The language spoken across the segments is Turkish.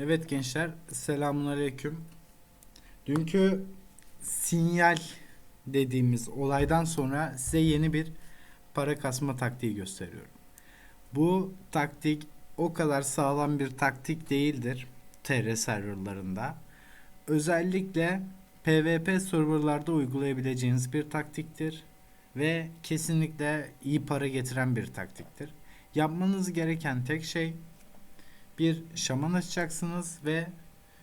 Evet gençler, selamun aleyküm. Dünkü sinyal dediğimiz olaydan sonra size yeni bir para kasma taktiği gösteriyorum. Bu taktik o kadar sağlam bir taktik değildir TR serverlarında. Özellikle PvP serverlarda uygulayabileceğiniz bir taktiktir ve kesinlikle iyi para getiren bir taktiktir. Yapmanız gereken tek şey bir şaman açacaksınız ve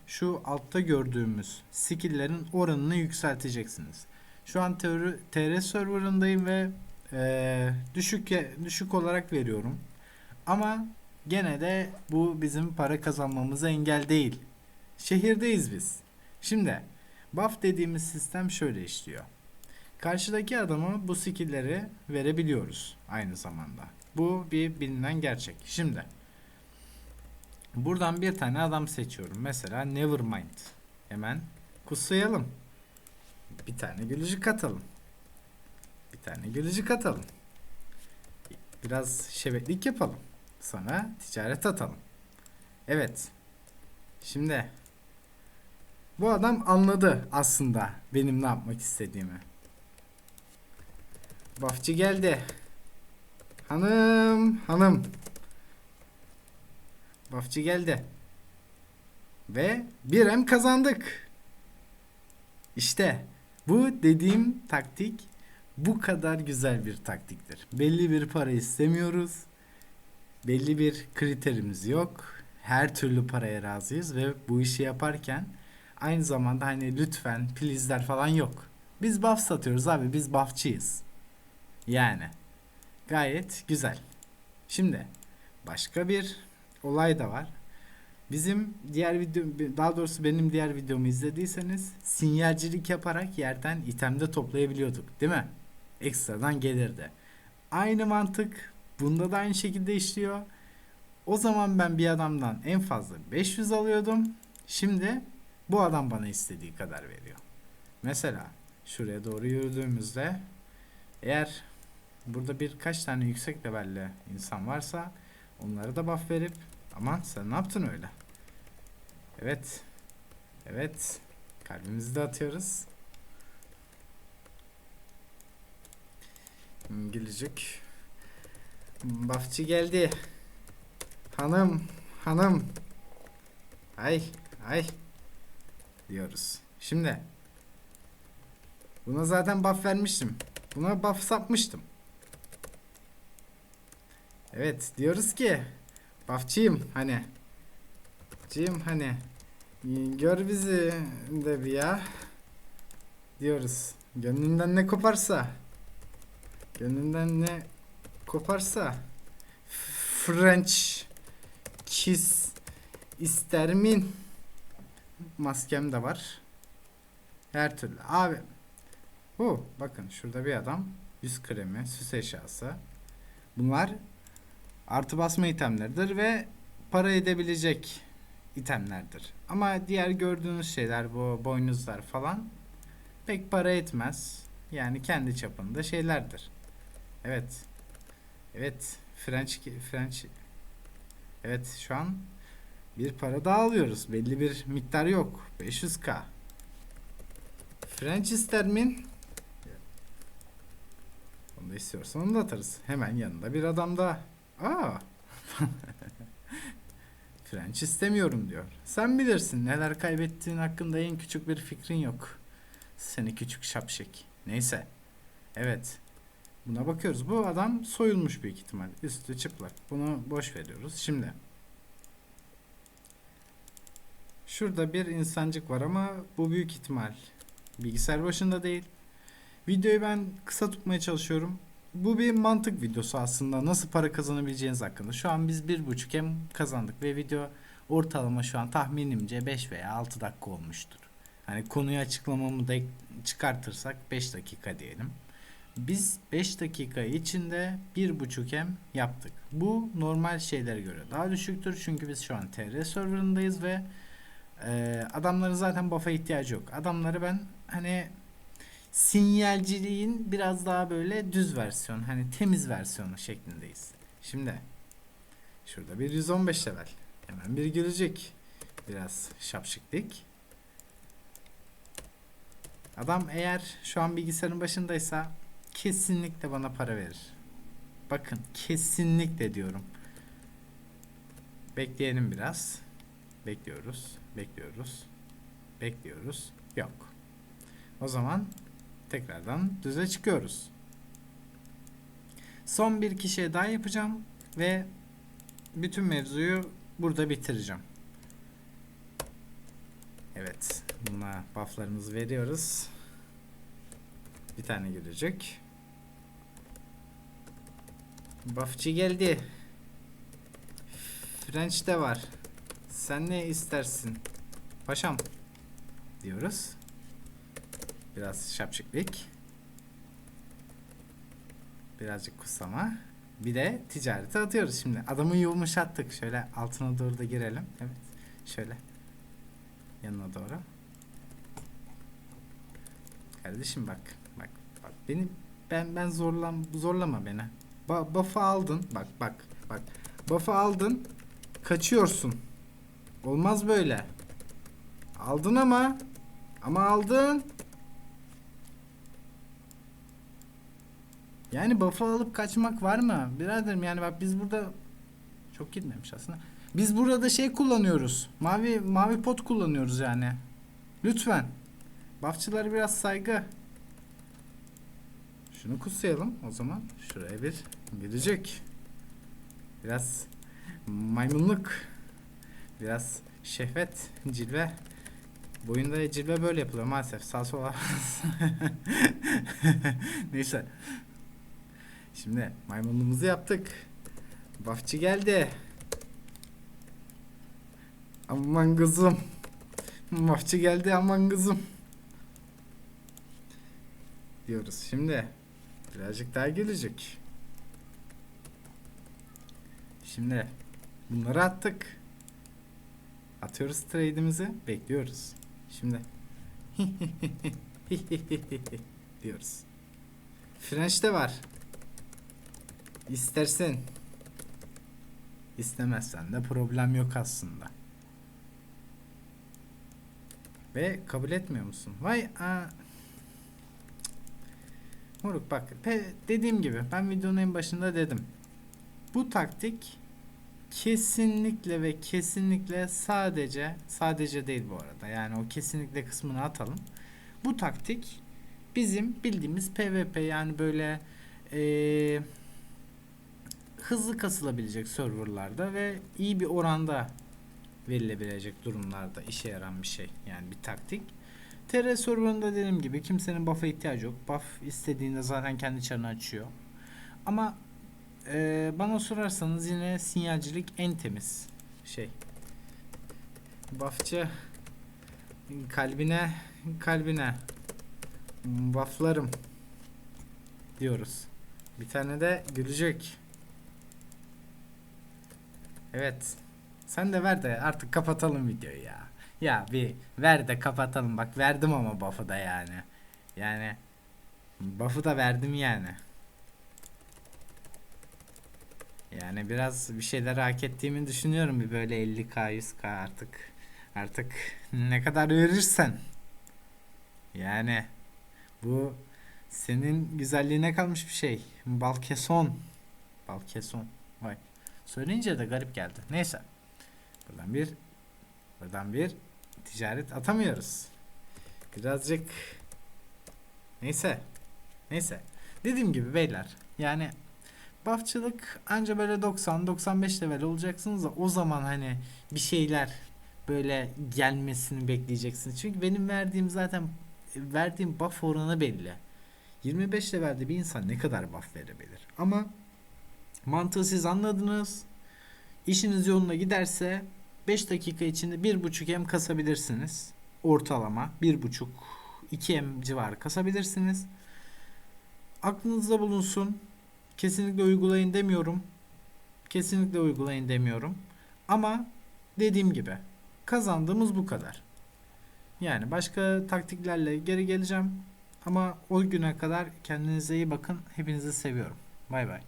şu altta gördüğümüz skill'lerin oranını yükselteceksiniz. Şu an TR, serverındayım ve eee, düşük düşük olarak veriyorum. Ama gene de bu bizim para kazanmamıza engel değil. Şehirdeyiz biz. Şimdi buff dediğimiz sistem şöyle işliyor. Karşıdaki adama bu skill'leri verebiliyoruz aynı zamanda. Bu bir bilinen gerçek. Şimdi Buradan bir tane adam seçiyorum. Mesela Nevermind. Hemen kutsayalım. Bir tane gülücük atalım. Bir tane gülücük atalım. Biraz şebeklik yapalım. Sonra ticaret atalım. Evet. Şimdi bu adam anladı aslında benim ne yapmak istediğimi. Buffçı geldi. Hanım, hanım. Buffçı geldi. Ve bir hem kazandık. İşte bu dediğim taktik bu kadar güzel bir taktiktir. Belli bir para istemiyoruz. Belli bir kriterimiz yok. Her türlü paraya razıyız ve bu işi yaparken aynı zamanda hani lütfen please'ler falan yok. Biz buff satıyoruz abi biz buffçıyız. Yani gayet güzel. Şimdi başka bir olay da var. Bizim diğer video daha doğrusu benim diğer videomu izlediyseniz sinyalcilik yaparak yerden itemde toplayabiliyorduk, değil mi? Ekstradan gelirdi. Aynı mantık bunda da aynı şekilde işliyor. O zaman ben bir adamdan en fazla 500 alıyordum. Şimdi bu adam bana istediği kadar veriyor. Mesela şuraya doğru yürüdüğümüzde eğer burada birkaç tane yüksek levelli insan varsa onlara da buff verip Aman sen ne yaptın öyle? Evet. Evet. Kalbimizi de atıyoruz. Gülücük. Buffçı geldi. Hanım. Hanım. Ay. Ay. Diyoruz. Şimdi. Buna zaten buff vermiştim. Buna buff sapmıştım. Evet diyoruz ki Buffçıyım hani. Cim hani. Gör bizi de bir ya. Diyoruz. Gönlünden ne koparsa. Gönlünden ne koparsa. French kiss ister min? Maskem de var. Her türlü. Abi. Bu bakın şurada bir adam. Yüz kremi, süs eşyası. Bunlar artı basma itemleridir ve para edebilecek itemlerdir. Ama diğer gördüğünüz şeyler bu boynuzlar falan pek para etmez. Yani kendi çapında şeylerdir. Evet. Evet. French French Evet şu an bir para daha alıyoruz. Belli bir miktar yok. 500k. French ister min? Onu da istiyorsan onu da atarız. Hemen yanında bir adam daha. Aa. French istemiyorum diyor. Sen bilirsin neler kaybettiğin hakkında en küçük bir fikrin yok. Seni küçük şapşik. Neyse. Evet. Buna bakıyoruz. Bu adam soyulmuş büyük ihtimal. Üstü çıplak. Bunu boş veriyoruz. Şimdi. Şurada bir insancık var ama bu büyük ihtimal bilgisayar başında değil. Videoyu ben kısa tutmaya çalışıyorum bu bir mantık videosu aslında. Nasıl para kazanabileceğiniz hakkında. Şu an biz bir buçuk hem kazandık ve video ortalama şu an tahminimce 5 veya 6 dakika olmuştur. Hani konuyu açıklamamı da çıkartırsak 5 dakika diyelim. Biz 5 dakika içinde bir buçuk hem yaptık. Bu normal şeylere göre daha düşüktür. Çünkü biz şu an TR serverındayız ve e, adamların zaten buff'a ihtiyacı yok. Adamları ben hani sinyalciliğin biraz daha böyle düz versiyon hani temiz versiyonu şeklindeyiz. Şimdi şurada bir 115 level. Hemen bir gülecek. Biraz şapşiklik. Adam eğer şu an bilgisayarın başındaysa kesinlikle bana para verir. Bakın kesinlikle diyorum. Bekleyelim biraz. Bekliyoruz. Bekliyoruz. Bekliyoruz. Yok. O zaman tekrardan düze çıkıyoruz. Son bir kişiye daha yapacağım ve bütün mevzuyu burada bitireceğim. Evet. Buna bufflarımızı veriyoruz. Bir tane gelecek. Buffçı geldi. French de var. Sen ne istersin? Paşam. Diyoruz. Biraz şapşıklık. Birazcık kuslama. Bir de ticarete atıyoruz şimdi. Adamı yumuşattık. Şöyle altına doğru da girelim. Evet. Şöyle. Yanına doğru. Kardeşim bak. Bak. Bak. Beni ben ben zorlam zorlama beni. Ba buff'ı aldın. Bak bak bak. Buff'ı aldın. Kaçıyorsun. Olmaz böyle. Aldın ama. Ama aldın. Yani buff'ı alıp kaçmak var mı? Biraderim yani bak biz burada çok gitmemiş aslında. Biz burada şey kullanıyoruz. Mavi mavi pot kullanıyoruz yani. Lütfen. Buffçılara biraz saygı. Şunu kutsayalım o zaman. Şuraya bir gelecek. Biraz maymunluk. Biraz şehvet, cilve. Bu oyunda cilve böyle yapılıyor maalesef. Sağ sola. Neyse. Şimdi maymunluğumuzu yaptık. Buffçı geldi. Aman kızım. Buffçı geldi aman kızım. Diyoruz. Şimdi birazcık daha gelecek. Şimdi bunları attık. Atıyoruz trade'imizi. Bekliyoruz. Şimdi diyoruz. French de var. İstersen. İstemezsen de problem yok aslında. Ve kabul etmiyor musun? Vay a Moruk bak dediğim gibi ben videonun en başında dedim. Bu taktik kesinlikle ve kesinlikle sadece sadece değil bu arada. Yani o kesinlikle kısmını atalım. Bu taktik bizim bildiğimiz PvP yani böyle eee hızlı kasılabilecek serverlarda ve iyi bir oranda verilebilecek durumlarda işe yaran bir şey. Yani bir taktik. TR serverında dediğim gibi kimsenin buff'a ihtiyacı yok. Buff istediğinde zaten kendi çarını açıyor. Ama e, bana sorarsanız yine sinyalcilik en temiz şey. Buffçı kalbine kalbine bufflarım diyoruz. Bir tane de gülecek. Evet. Sen de ver de artık kapatalım videoyu ya. Ya bir ver de kapatalım. Bak verdim ama buff'ı da yani. Yani buff'ı da verdim yani. Yani biraz bir şeyler hak ettiğimi düşünüyorum. Bir böyle 50k 100k artık. Artık ne kadar verirsen. Yani bu senin güzelliğine kalmış bir şey. Balkeson. Balkeson. Vay. Söyleyince de garip geldi. Neyse. Buradan bir buradan bir ticaret atamıyoruz. Birazcık neyse. Neyse. Dediğim gibi beyler yani buffçılık anca böyle 90-95 level olacaksınız da o zaman hani bir şeyler böyle gelmesini bekleyeceksiniz. Çünkü benim verdiğim zaten verdiğim buff oranı belli. 25 levelde bir insan ne kadar buff verebilir? Ama mantığı siz anladınız. İşiniz yoluna giderse 5 dakika içinde 1.5 M kasabilirsiniz. Ortalama 1.5 2 M civarı kasabilirsiniz. Aklınızda bulunsun. Kesinlikle uygulayın demiyorum. Kesinlikle uygulayın demiyorum. Ama dediğim gibi kazandığımız bu kadar. Yani başka taktiklerle geri geleceğim. Ama o güne kadar kendinize iyi bakın. Hepinizi seviyorum. Bay bay.